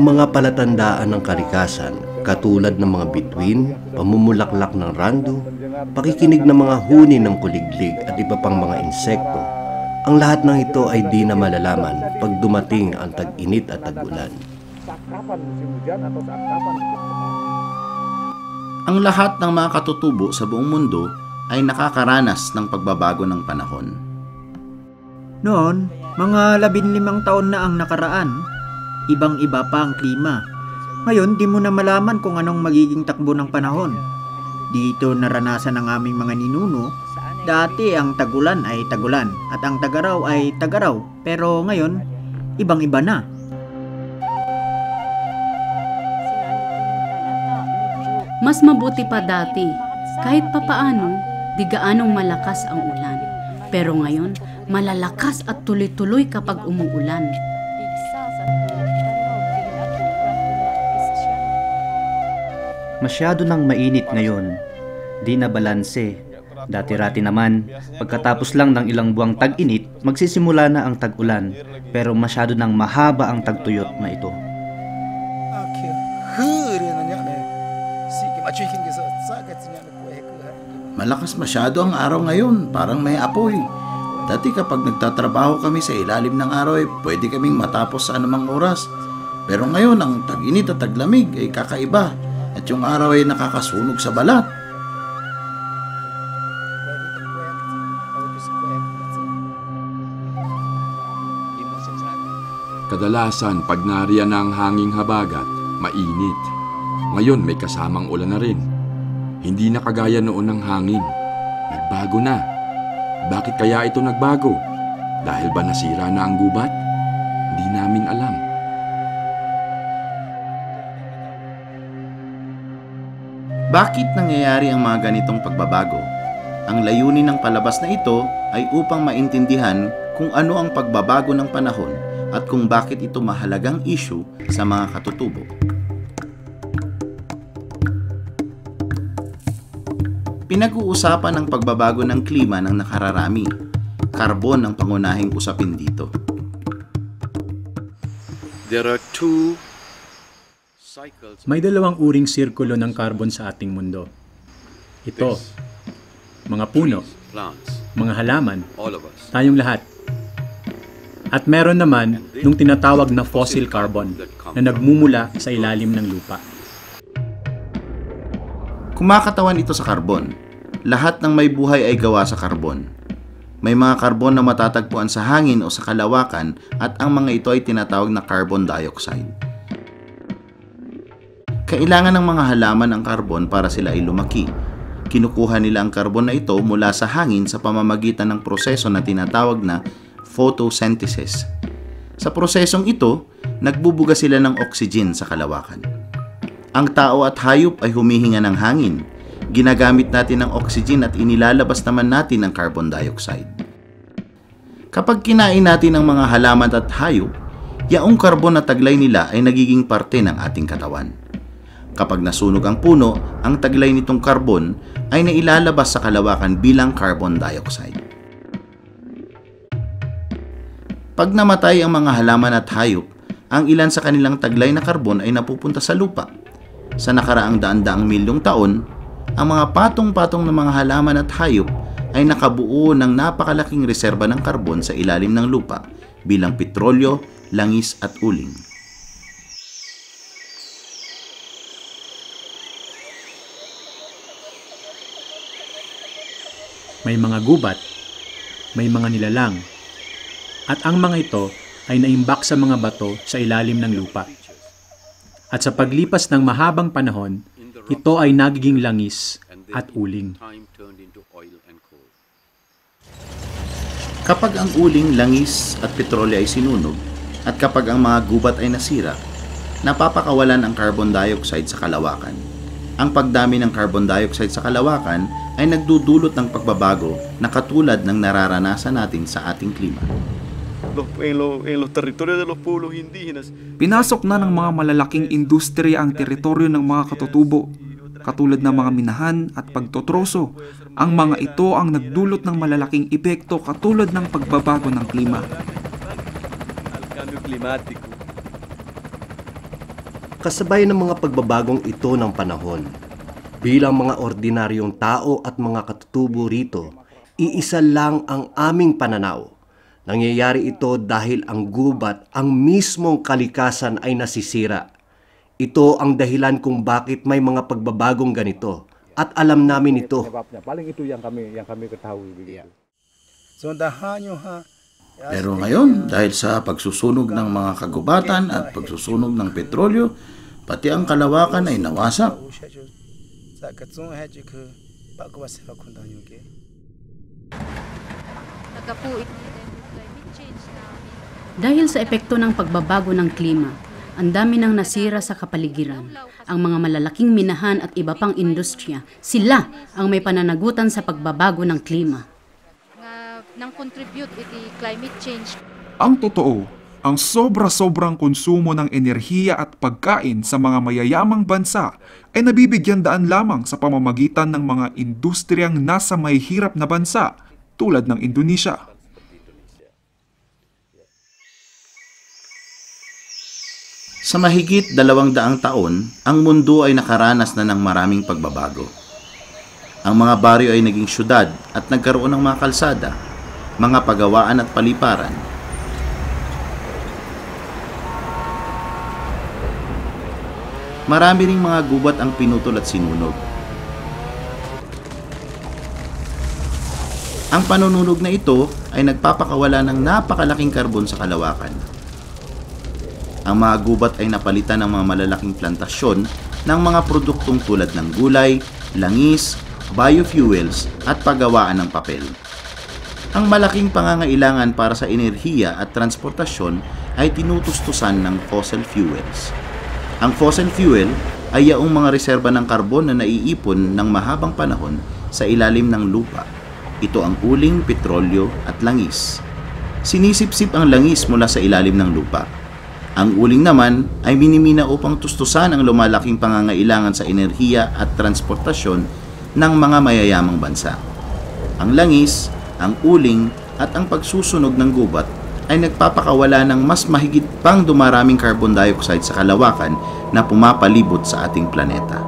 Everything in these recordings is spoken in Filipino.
Ang mga palatandaan ng kalikasan, katulad ng mga bituin, pamumulaklak ng rando, pakikinig ng mga huni ng kuliglig at iba pang mga insekto, ang lahat ng ito ay di na malalaman pag dumating ang tag-init at tag-ulan. Ang lahat ng mga katutubo sa buong mundo ay nakakaranas ng pagbabago ng panahon. Noon, mga labinlimang taon na ang nakaraan. Ibang-iba pa ang klima. Ngayon, di mo na malaman kung anong magiging takbo ng panahon. Dito naranasan ng aming mga ninuno, dati ang tagulan ay tagulan at ang tagaraw ay tagaraw. Pero ngayon, ibang-iba na. Mas mabuti pa dati, kahit papaano, di gaanong malakas ang ulan. Pero ngayon, malalakas at tuloy-tuloy kapag umuulan. Masyado nang mainit ngayon. Di na balanse. Dati-rati naman, pagkatapos lang ng ilang buwang tag-init, magsisimula na ang tag-ulan. Pero masyado nang mahaba ang tagtuyot na ito. Malakas masyado ang araw ngayon, parang may apoy. Dati kapag nagtatrabaho kami sa ilalim ng araw ay pwede kaming matapos sa anumang oras. Pero ngayon ang tag-init at taglamig ay kakaiba at yung araw ay nakakasunog sa balat. Kadalasan pag nariyan na ang hanging habagat, mainit. Ngayon may kasamang ulan na rin. Hindi na kagaya noon ng hangin. Nagbago na. Bakit kaya ito nagbago? Dahil ba nasira na ang gubat? Hindi namin alam. Bakit nangyayari ang mga ganitong pagbabago? Ang layunin ng palabas na ito ay upang maintindihan kung ano ang pagbabago ng panahon at kung bakit ito mahalagang issue sa mga katutubo. Pinag-uusapan ang pagbabago ng klima ng nakararami. Karbon ang pangunahing usapin dito. There are two. May dalawang uring sirkulo ng carbon sa ating mundo. Ito, mga puno, plants, mga halaman, all of us. tayong lahat. At meron naman nung tinatawag na fossil carbon na nagmumula sa ilalim ng lupa. Kumakatawan ito sa karbon. Lahat ng may buhay ay gawa sa karbon. May mga karbon na matatagpuan sa hangin o sa kalawakan at ang mga ito ay tinatawag na carbon dioxide. Kailangan ng mga halaman ang karbon para sila ay lumaki. Kinukuha nila ang karbon na ito mula sa hangin sa pamamagitan ng proseso na tinatawag na photosynthesis. Sa prosesong ito, nagbubuga sila ng oxygen sa kalawakan. Ang tao at hayop ay humihinga ng hangin. Ginagamit natin ang oxygen at inilalabas naman natin ang carbon dioxide. Kapag kinain natin ang mga halaman at hayop, yaong karbon na taglay nila ay nagiging parte ng ating katawan. Kapag nasunog ang puno, ang taglay nitong karbon ay nailalabas sa kalawakan bilang carbon dioxide. Pag namatay ang mga halaman at hayop, ang ilan sa kanilang taglay na karbon ay napupunta sa lupa. Sa nakaraang daan-daang milyong taon, ang mga patong-patong ng mga halaman at hayop ay nakabuo ng napakalaking reserba ng karbon sa ilalim ng lupa bilang petrolyo, langis at uling. May mga gubat, may mga nilalang, at ang mga ito ay naimbak sa mga bato sa ilalim ng lupa. At sa paglipas ng mahabang panahon, ito ay nagiging langis at uling. Kapag ang uling, langis at petrolyo ay sinunog, at kapag ang mga gubat ay nasira, napapakawalan ang carbon dioxide sa kalawakan. Ang pagdami ng carbon dioxide sa kalawakan ay nagdudulot ng pagbabago na katulad ng nararanasan natin sa ating klima. Pinasok na ng mga malalaking industriya ang teritoryo ng mga katutubo, katulad ng mga minahan at pagtotroso. Ang mga ito ang nagdulot ng malalaking epekto katulad ng pagbabago ng klima. al cambio climático. Kasabay ng mga pagbabagong ito ng panahon, bilang mga ordinaryong tao at mga katutubo rito, iisa lang ang aming pananaw. Nangyayari ito dahil ang gubat, ang mismong kalikasan ay nasisira. Ito ang dahilan kung bakit may mga pagbabagong ganito at alam namin ito. Paling itu yang kami yang kami ketahui begitu. Pero ngayon, dahil sa pagsusunog ng mga kagubatan at pagsusunog ng petrolyo, pati ang kalawakan ay nawasak. Dahil sa epekto ng pagbabago ng klima, ang dami nang nasira sa kapaligiran. Ang mga malalaking minahan at iba pang industriya, sila ang may pananagutan sa pagbabago ng klima. Nang contribute iti climate change. Ang totoo, ang sobra-sobrang konsumo ng enerhiya at pagkain sa mga mayayamang bansa ay nabibigyan daan lamang sa pamamagitan ng mga industriyang nasa may hirap na bansa tulad ng Indonesia. Sa mahigit dalawang daang taon, ang mundo ay nakaranas na ng maraming pagbabago. Ang mga baryo ay naging syudad at nagkaroon ng mga kalsada, mga pagawaan at paliparan. Marami ring mga gubat ang pinutol at sinunog. Ang panununog na ito ay nagpapakawala ng napakalaking karbon sa kalawakan. Ang mga gubat ay napalitan ng mga malalaking plantasyon ng mga produktong tulad ng gulay, langis, biofuels at paggawaan ng papel. Ang malaking pangangailangan para sa enerhiya at transportasyon ay tinutustusan ng fossil fuels. Ang fossil fuel ay yaong mga reserba ng karbon na naiipon ng mahabang panahon sa ilalim ng lupa. Ito ang uling, petrolyo at langis. Sinisipsip ang langis mula sa ilalim ng lupa. Ang uling naman ay minimina upang tustusan ang lumalaking pangangailangan sa enerhiya at transportasyon ng mga mayayamang bansa. Ang langis, ang uling at ang pagsusunog ng gubat ay nagpapakawala ng mas mahigit pang dumaraming carbon dioxide sa kalawakan na pumapalibot sa ating planeta.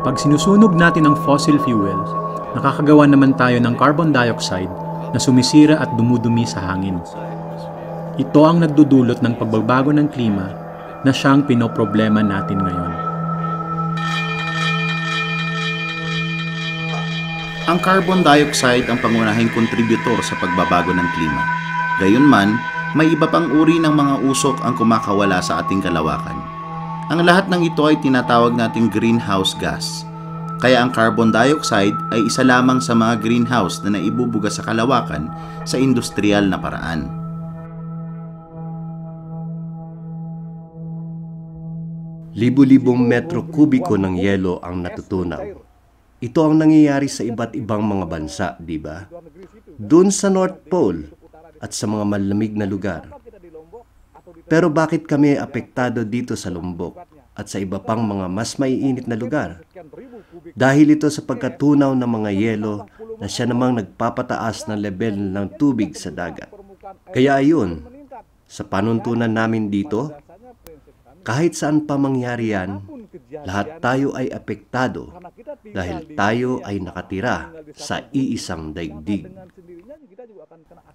Pag sinusunog natin ang fossil fuel, nakakagawa naman tayo ng carbon dioxide na sumisira at dumudumi sa hangin. Ito ang nagdudulot ng pagbabago ng klima na siyang pinoproblema natin ngayon. Ang carbon dioxide ang pangunahing kontributor sa pagbabago ng klima. Gayunman, may iba pang uri ng mga usok ang kumakawala sa ating kalawakan. Ang lahat ng ito ay tinatawag nating greenhouse gas. Kaya ang carbon dioxide ay isa lamang sa mga greenhouse na naibubuga sa kalawakan sa industrial na paraan. Libo-libong metro kubiko ng yelo ang natutunaw. Ito ang nangyayari sa iba't ibang mga bansa, di ba? Doon sa North Pole at sa mga malamig na lugar. Pero bakit kami apektado dito sa Lombok at sa iba pang mga mas maiinit na lugar? Dahil ito sa pagkatunaw ng mga yelo na siya namang nagpapataas ng level ng tubig sa dagat. Kaya ayun, sa panuntunan namin dito, kahit saan pa mangyari yan, lahat tayo ay apektado dahil tayo ay nakatira sa iisang daigdig.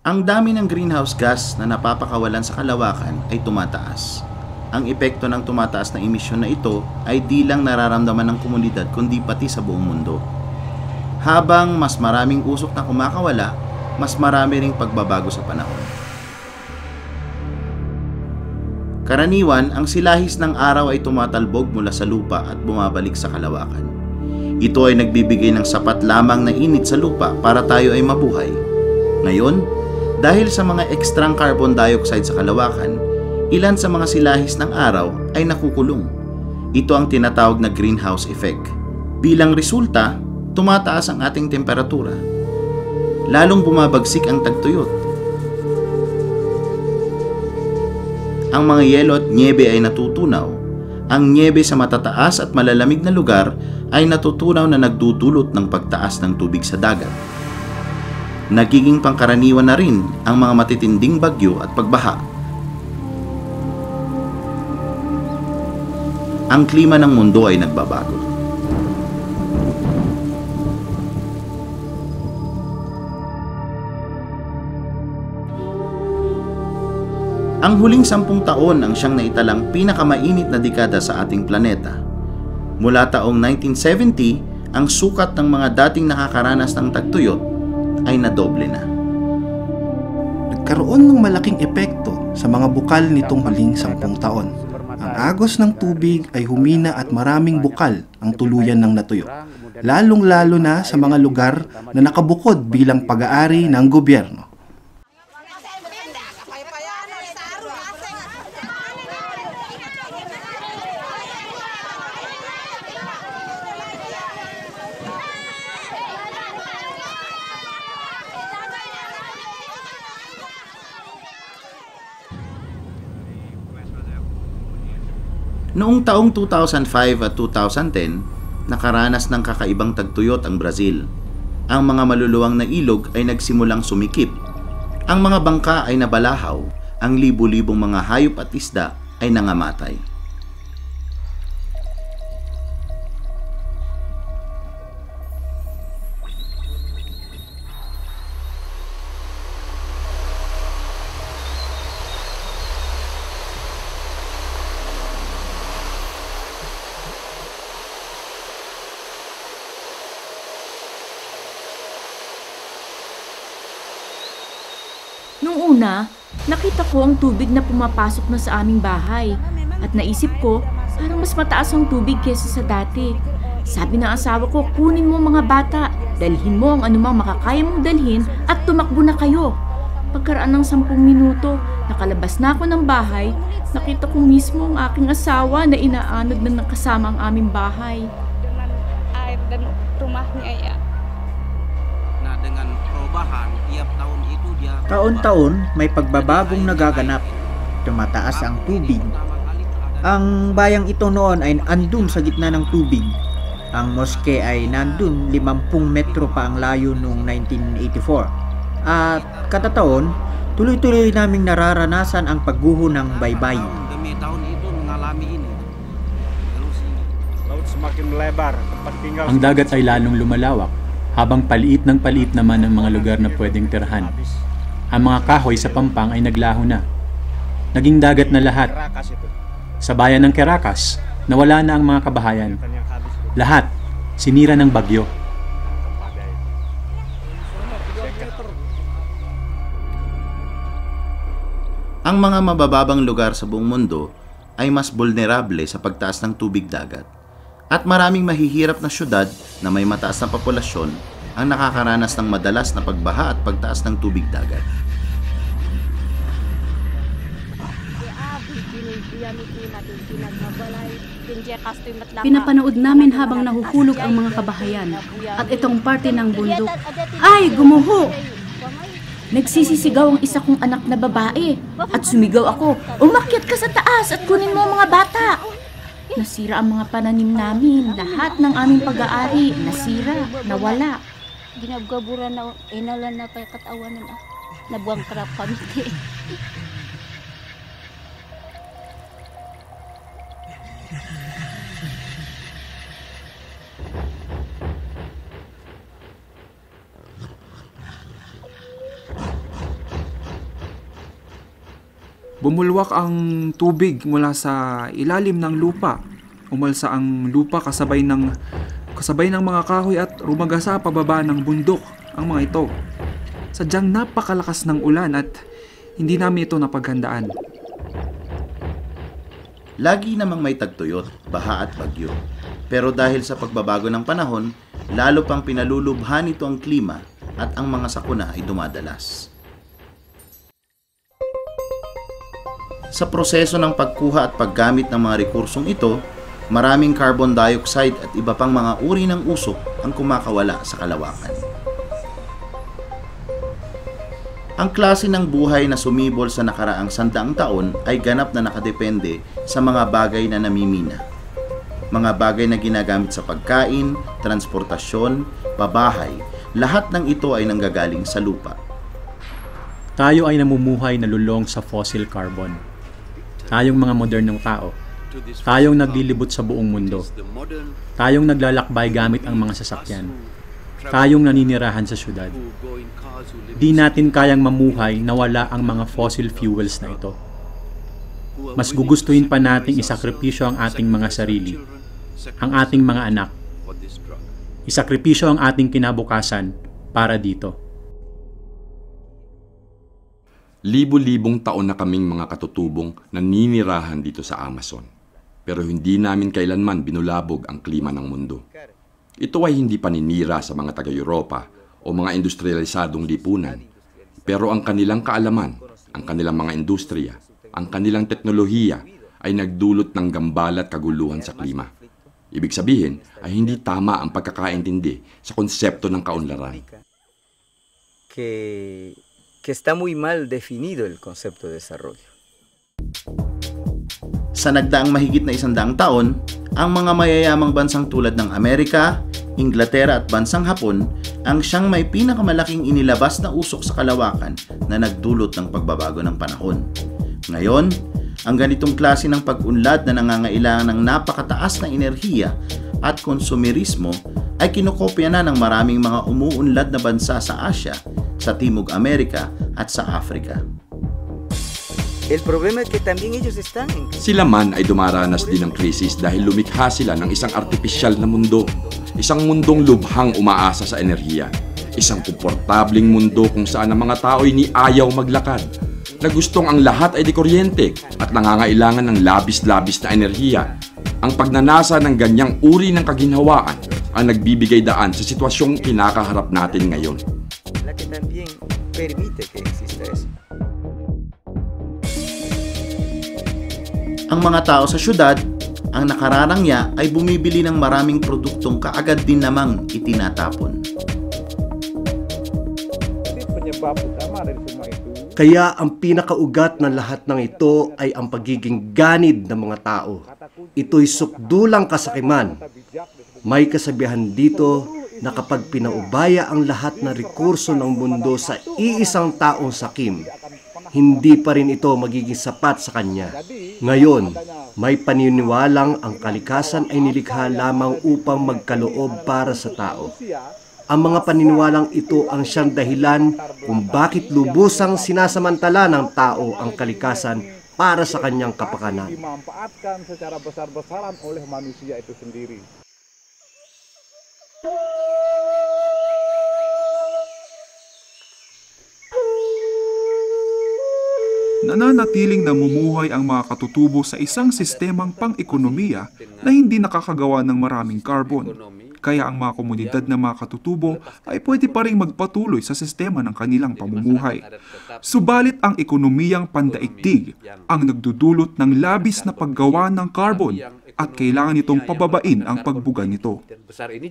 Ang dami ng greenhouse gas na napapakawalan sa kalawakan ay tumataas. Ang epekto ng tumataas na emisyon na ito ay di lang nararamdaman ng komunidad kundi pati sa buong mundo. Habang mas maraming usok na kumakawala, mas marami ring pagbabago sa panahon. Karaniwan, ang silahis ng araw ay tumatalbog mula sa lupa at bumabalik sa kalawakan. Ito ay nagbibigay ng sapat lamang na init sa lupa para tayo ay mabuhay. Ngayon, dahil sa mga ekstrang carbon dioxide sa kalawakan, ilan sa mga silahis ng araw ay nakukulong. Ito ang tinatawag na greenhouse effect. Bilang resulta, tumataas ang ating temperatura. Lalong bumabagsik ang tagtuyot ang mga yelo at nyebe ay natutunaw. Ang nyebe sa matataas at malalamig na lugar ay natutunaw na nagdudulot ng pagtaas ng tubig sa dagat. Nagiging pangkaraniwan na rin ang mga matitinding bagyo at pagbaha. ang klima ng mundo ay nagbabago. Ang huling sampung taon ang siyang naitalang pinakamainit na dekada sa ating planeta. Mula taong 1970, ang sukat ng mga dating nakakaranas ng tagtuyot ay nadoble na. Nagkaroon ng malaking epekto sa mga bukal nitong huling sampung taon. Ang agos ng tubig ay humina at maraming bukal ang tuluyan ng natuyo. Lalong-lalo na sa mga lugar na nakabukod bilang pag-aari ng gobyerno. Noong taong 2005 at 2010, nakaranas ng kakaibang tagtuyot ang Brazil. Ang mga maluluwang na ilog ay nagsimulang sumikip. Ang mga bangka ay nabalahaw, ang libu-libong mga hayop at isda ay nangamatay. Ko ang tubig na pumapasok na sa aming bahay. At naisip ko, parang mas mataas ang tubig kesa sa dati. Sabi ng asawa ko, kunin mo mga bata, dalhin mo ang anumang makakaya mong dalhin at tumakbo na kayo. Pagkaraan ng sampung minuto, nakalabas na ako ng bahay, nakita ko mismo ang aking asawa na inaanod na nakasama ang aming bahay. air dan rumahnya ya. Taon-taon may pagbabagong nagaganap. Tumataas ang tubig. Ang bayang ito noon ay andun sa gitna ng tubig. Ang moske ay nandun 50 metro pa ang layo noong 1984. At katataon, tuloy-tuloy naming nararanasan ang pagguho ng tinggal Ang dagat ay lalong lumalawak, habang paliit ng paliit naman ang mga lugar na pwedeng tirahan. Ang mga kahoy sa pampang ay naglaho na. Naging dagat na lahat. Sa bayan ng Caracas, nawala na ang mga kabahayan. Lahat, sinira ng bagyo. Ang mga mabababang lugar sa buong mundo ay mas vulnerable sa pagtaas ng tubig dagat. At maraming mahihirap na syudad na may mataas na populasyon ang nakakaranas ng madalas na pagbaha at pagtaas ng tubig dagat. Pinapanood namin habang nahuhulog ang mga kabahayan. At itong parte ng bundok, ay gumuho! Nagsisisigaw ang isa kong anak na babae at sumigaw ako, umakyat ka sa taas at kunin mo ang mga bata. Nasira ang mga pananim namin, lahat ng aming pag-aari, nasira, nawala. Ginagaburan na inalan na kay katawanan ah. Nabuang krap kami. Bumulwak ang tubig mula sa ilalim ng lupa. Umalsa ang lupa kasabay ng kasabay ng mga kahoy at rumagasa pababa ng bundok ang mga ito. Sadyang napakalakas ng ulan at hindi namin ito napaghandaan. Lagi namang may tagtuyot, baha at bagyo. Pero dahil sa pagbabago ng panahon, lalo pang pinalulubhan nito ang klima at ang mga sakuna ay dumadalas. Sa proseso ng pagkuha at paggamit ng mga rekursong ito, maraming carbon dioxide at iba pang mga uri ng usok ang kumakawala sa kalawakan. Ang klase ng buhay na sumibol sa nakaraang sandaang taon ay ganap na nakadepende sa mga bagay na namimina. Mga bagay na ginagamit sa pagkain, transportasyon, pabahay, lahat ng ito ay nanggagaling sa lupa. Tayo ay namumuhay na lulong sa fossil carbon. Tayong mga modernong tao, Tayong naglilibot sa buong mundo. Tayong naglalakbay gamit ang mga sasakyan. Tayong naninirahan sa syudad. Di natin kayang mamuhay na wala ang mga fossil fuels na ito. Mas gugustuhin pa nating isakripisyo ang ating mga sarili, ang ating mga anak, isakripisyo ang ating kinabukasan para dito. Libo-libong taon na kaming mga katutubong naninirahan dito sa Amazon. Pero hindi namin kailanman binulabog ang klima ng mundo. Ito ay hindi paninira sa mga taga-Europa o mga industrialisadong lipunan. Pero ang kanilang kaalaman, ang kanilang mga industriya, ang kanilang teknolohiya ay nagdulot ng gambala at kaguluhan sa klima. Ibig sabihin ay hindi tama ang pagkakaintindi sa konsepto ng kaunlaran. que, que está muy mal definido el concepto de desarrollo. Sa nagdaang mahigit na isandaang taon, ang mga mayayamang bansang tulad ng Amerika, Inglaterra at bansang Hapon ang siyang may pinakamalaking inilabas na usok sa kalawakan na nagdulot ng pagbabago ng panahon. Ngayon, ang ganitong klase ng pag-unlad na nangangailangan ng napakataas na enerhiya at konsumerismo ay kinokopya na ng maraming mga umuunlad na bansa sa Asya, sa Timog Amerika at sa Afrika. El problema es que también ellos están en Sila man ay dumaranas din ng krisis dahil lumikha sila ng isang artipisyal na mundo. Isang mundong lubhang umaasa sa enerhiya. Isang komportabling mundo kung saan ang mga tao ay ni ayaw maglakad. Na gustong ang lahat ay di kuryente at nangangailangan ng labis-labis na enerhiya. Ang pagnanasa ng ganyang uri ng kaginhawaan ang nagbibigay daan sa sitwasyong kinakaharap natin ngayon. la que también permite que exista eso. Ang mga tao sa syudad, ang nakararangya ay bumibili ng maraming produktong kaagad din namang itinatapon. Kaya ang pinakaugat ng lahat ng ito ay ang pagiging ganid ng mga tao. Ito'y sukdulang kasakiman. May kasabihan dito na kapag pinaubaya ang lahat ng rekurso ng mundo sa iisang taong sakim, hindi pa rin ito magiging sapat sa kanya. Ngayon, may paniniwalang ang kalikasan ay nilikha lamang upang magkaloob para sa tao. Ang mga paniniwalang ito ang siyang dahilan kung bakit lubusang sinasamantala ng tao ang kalikasan para sa kanyang kapakanan. dimanfaatkan secara besar-besaran oleh manusia itu sendiri. Nananatiling namumuhay ang mga katutubo sa isang sistemang pang-ekonomiya na hindi nakakagawa ng maraming carbon. Kaya ang mga komunidad ng mga katutubo ay pwede pa rin magpatuloy sa sistema ng kanilang pamumuhay. Subalit ang ekonomiyang pandaigdig ang nagdudulot ng labis na paggawa ng carbon at kailangan itong pababain ang pagbuga nito. Besar ini.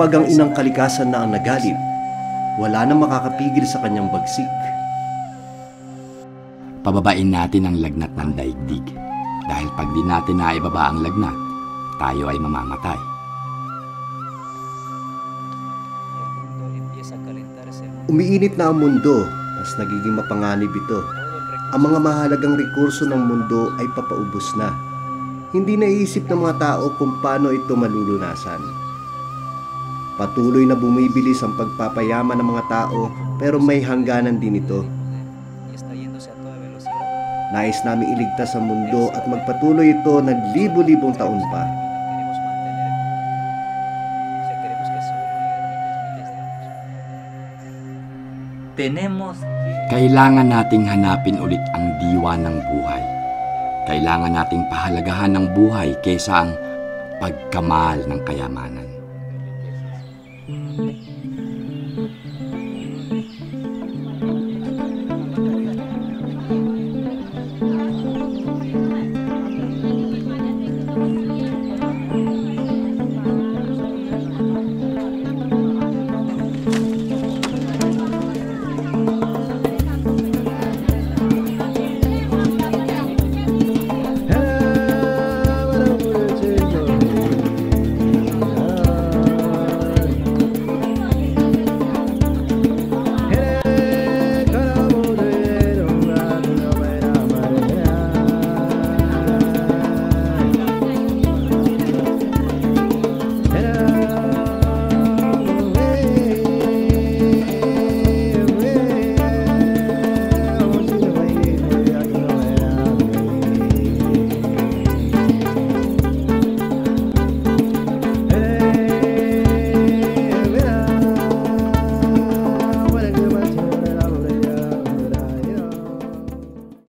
Kapag ang inang kalikasan na ang nagalit, wala na makakapigil sa kanyang bagsik. Pababain natin ang lagnat ng daigdig. Dahil pag di natin naibaba ang lagnat, tayo ay mamamatay. Umiinit na ang mundo, mas nagiging mapanganib ito. Ang mga mahalagang rekurso ng mundo ay papaubos na. Hindi naiisip ng mga tao kung paano ito malulunasan. Patuloy na bumibilis ang pagpapayaman ng mga tao pero may hangganan din ito. Nais namin iligtas ang mundo at magpatuloy ito ng libo-libong taon pa. Kailangan nating hanapin ulit ang diwa ng buhay. Kailangan nating pahalagahan ng buhay kaysa ang pagkamal ng kayamanan.